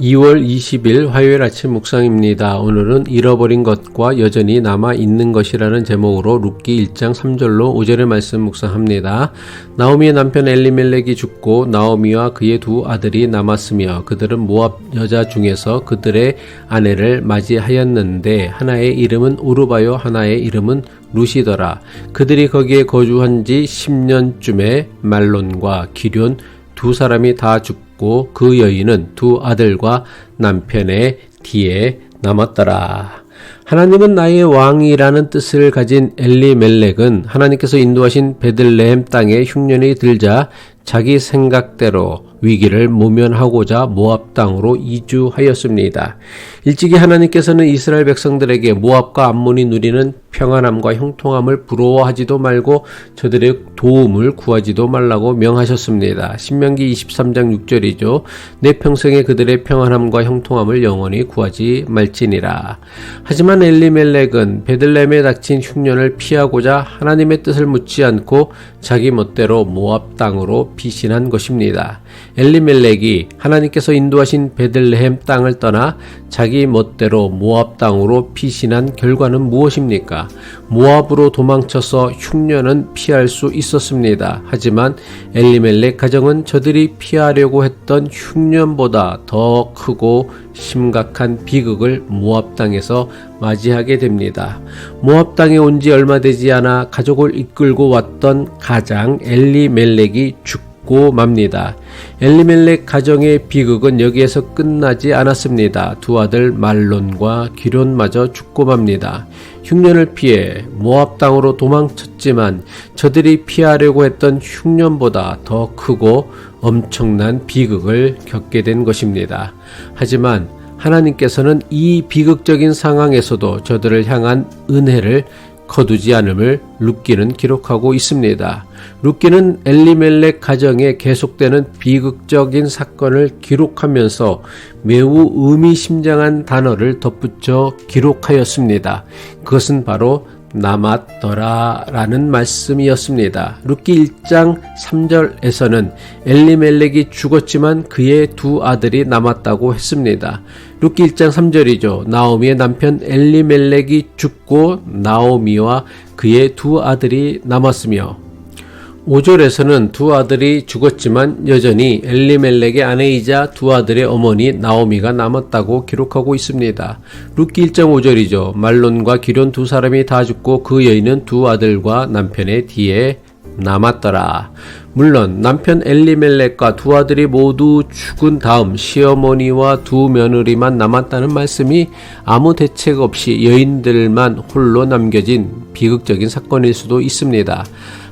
2월 20일 화요일 아침 묵상입니다. 오늘은 잃어버린 것과 여전히 남아 있는 것이라는 제목으로 룻기 1장 3절로 5절의 말씀 묵상합니다. 나오미의 남편 엘리멜렉이 죽고 나오미와 그의 두 아들이 남았으며 그들은 모압 여자 중에서 그들의 아내를 맞이하였는데 하나의 이름은 우르바요 하나의 이름은 루시더라. 그들이 거기에 거주한 지 10년쯤에 말론과 기륜 두 사람이 다 죽고 그 여인은 두 아들과 남편의 뒤에 남았더라. 하나님은 나의 왕이라는 뜻을 가진 엘리멜렉은 하나님께서 인도하신 베들레헴 땅에 흉년이 들자 자기 생각대로 위기를 모면하고자 모압 땅으로 이주하였습니다. 일찍이 하나님께서는 이스라엘 백성들에게 모압과 암몬이 누리는 평안함과 형통함을 부러워하지도 말고 저들의 도움을 구하지도 말라고 명하셨습니다. 신명기 23장 6절이죠. 내 평생에 그들의 평안함과 형통함을 영원히 구하지 말지니라. 하지만 엘리멜렉은 베들레헴에 닥친 흉년을 피하고자 하나님의 뜻을 묻지 않고 자기 멋대로 모압 땅으로 피신한 것입니다. 엘리멜렉이 하나님께서 인도하신 베들레헴 땅을 떠나 자기 멋대로 모압 땅으로 피신한 결과는 무엇입니까? 모압으로 도망쳐서 흉년은 피할 수 있었습니다. 하지만 엘리멜렉 가정은 저들이 피하려고 했던 흉년보다 더 크고 심각한 비극을 모압 땅에서 맞이하게 됩니다. 모압 땅에 온 지 얼마 되지 않아 가족을 이끌고 왔던 가장 엘리멜렉이 죽 고 맙니다. 엘리멜렉 가정의 비극은 여기에서 끝나지 않았습니다. 두 아들 말론과 기론마저 죽고 맙니다. 흉년을 피해 모압 땅으로 도망쳤지만 저들이 피하려고 했던 흉년보다 더 크고 엄청난 비극을 겪게 된 것입니다. 하지만 하나님께서는 이 비극적인 상황에서도 저들을 향한 은혜를 거두지 않음을 룻기는 기록하고 있습니다. 룻기는 엘리멜렉 가정에 계속되는 비극적인 사건을 기록하면서 매우 의미심장한 단어를 덧붙여 기록하였습니다. 그것은 바로 남았더라 라는 말씀이었습니다. 룻기 1장 3절에서는 엘리멜렉이 죽었지만 그의 두 아들이 남았다고 했습니다. 룻기 1장 3절이죠. 나오미의 남편 엘리멜렉이 죽고 나오미와 그의 두 아들이 남았으며 5절에서는 두 아들이 죽었지만 여전히 엘리멜렉의 아내이자 두 아들의 어머니 나오미가 남았다고 기록하고 있습니다. 룻기 1장 5절이죠. 말론과 기련 두 사람이 다 죽고 그 여인은 두 아들과 남편의 뒤에 남았더라. 물론 남편 엘리멜렉과 두 아들이 모두 죽은 다음 시어머니와 두 며느리만 남았다는 말씀이 아무 대책 없이 여인들만 홀로 남겨진 비극적인 사건일 수도 있습니다.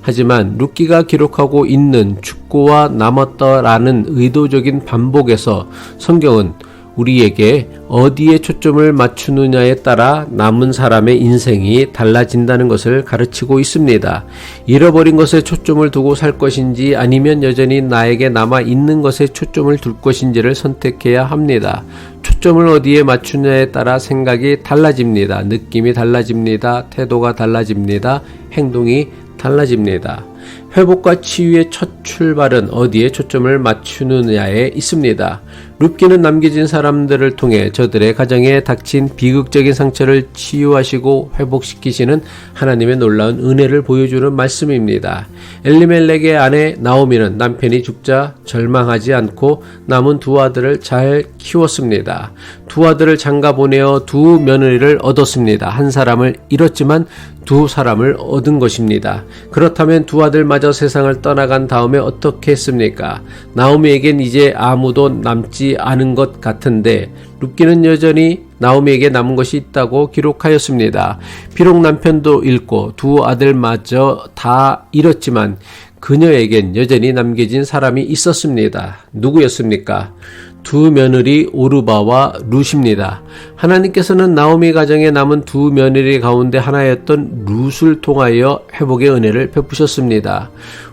하지만 룻기가 기록하고 있는 죽고와 남았다라는 의도적인 반복에서 성경은 우리에게 어디에 초점을 맞추느냐에 따라 남은 사람의 인생이 달라진다는 것을 가르치고 있습니다. 잃어버린 것에 초점을 두고 살 것인지 아니면 여전히 나에게 남아 있는 것에 초점을 둘 것인지를 선택해야 합니다. 초점을 어디에 맞추냐에 따라 생각이 달라집니다. 느낌이 달라집니다. 태도가 달라집니다. 행동이 달라집니다. 회복과 치유의 첫 출발은 어디에 초점을 맞추느냐에 있습니다. 룻기는 남겨진 사람들을 통해 저들의 가정에 닥친 비극적인 상처를 치유하시고 회복시키시는 하나님의 놀라운 은혜를 보여주는 말씀입니다. 엘리멜렉의 아내 나오미는 남편이 죽자 절망하지 않고 남은 두 아들을 잘 키웠습니다. 두 아들을 장가 보내어 두 며느리를 얻었습니다. 한 사람을 잃었지만 두 사람을 얻은 것입니다. 그렇다면 두 아들마저 세상을 떠나간 다음에 어떻게 했습니까? 나오미에겐 이제 아무도 남지 않은 것 같은데 룻기는 여전히 나오미에게 남은 것이 있다고 기록하였습니다. 비록 남편도 잃고 두 아들마저 다 잃었지만 그녀에겐 여전히 남겨진 사람이 있었습니다. 누구였습니까? 두 며느리 오르바와 룻입니다. 하나님께서는 나오미 가정에 남은 두 며느리 가운데 하나였던 룻을 통하여 회복의 은혜를 베푸셨습니다.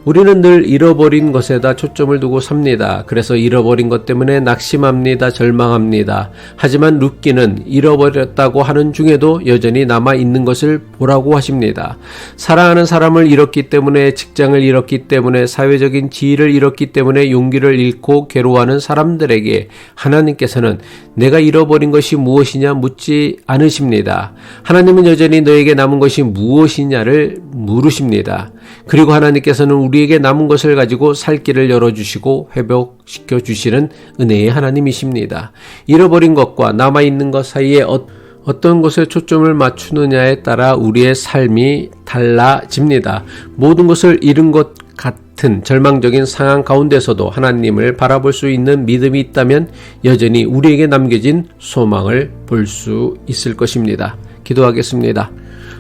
우리는 늘 잃어버린 것에다 초점을 두고 삽니다. 그래서 잃어버린 것 때문에 낙심합니다. 절망합니다. 하지만 룻기는 잃어버렸다고 하는 중에도 여전히 남아 있는 것을 보라고 하십니다. 사랑하는 사람을 잃었기 때문에 직장을 잃었기 때문에 사회적인 지위를 잃었기 때문에 용기를 잃고 괴로워하는 사람들에게 하나님께서는 내가 잃어버린 것이 무엇이냐 묻지 않으십니다. 하나님은 여전히 너에게 남은 것이 무엇이냐를 물으십니다. 그리고 하나님께서는 우리에게 남은 것을 가지고 살 길을 열어주시고 회복시켜 주시는 은혜의 하나님이십니다. 잃어버린 것과 남아있는 것 사이에 어, 어떤 것에 초점을 맞추느냐에 따라 우리의 삶이 달라집니다. 모든 것을 잃은 것 같은 절망적인 상황 가운데서도 하나님을 바라볼 수 있는 믿음이 있다면 여전히 우리에게 남겨진 소망을 볼 수 있을 것입니다. 기도하겠습니다.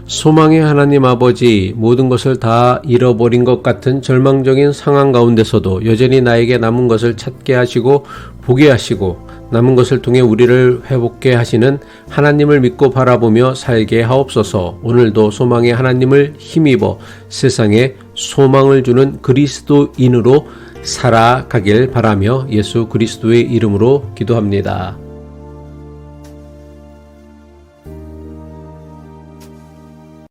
소망의 하나님 아버지, 모든 것을 다 잃어버린 것 같은 절망적인 상황 가운데서도 여전히 나에게 남은 것을 찾게 하시고 보게 하시고 남은 것을 통해 우리를 회복케 하시는 하나님을 믿고 바라보며 살게 하옵소서 오늘도 소망의 하나님을 힘입어 세상에 소망을 주는 그리스도인으로 살아가길 바라며 예수 그리스도의 이름으로 기도합니다.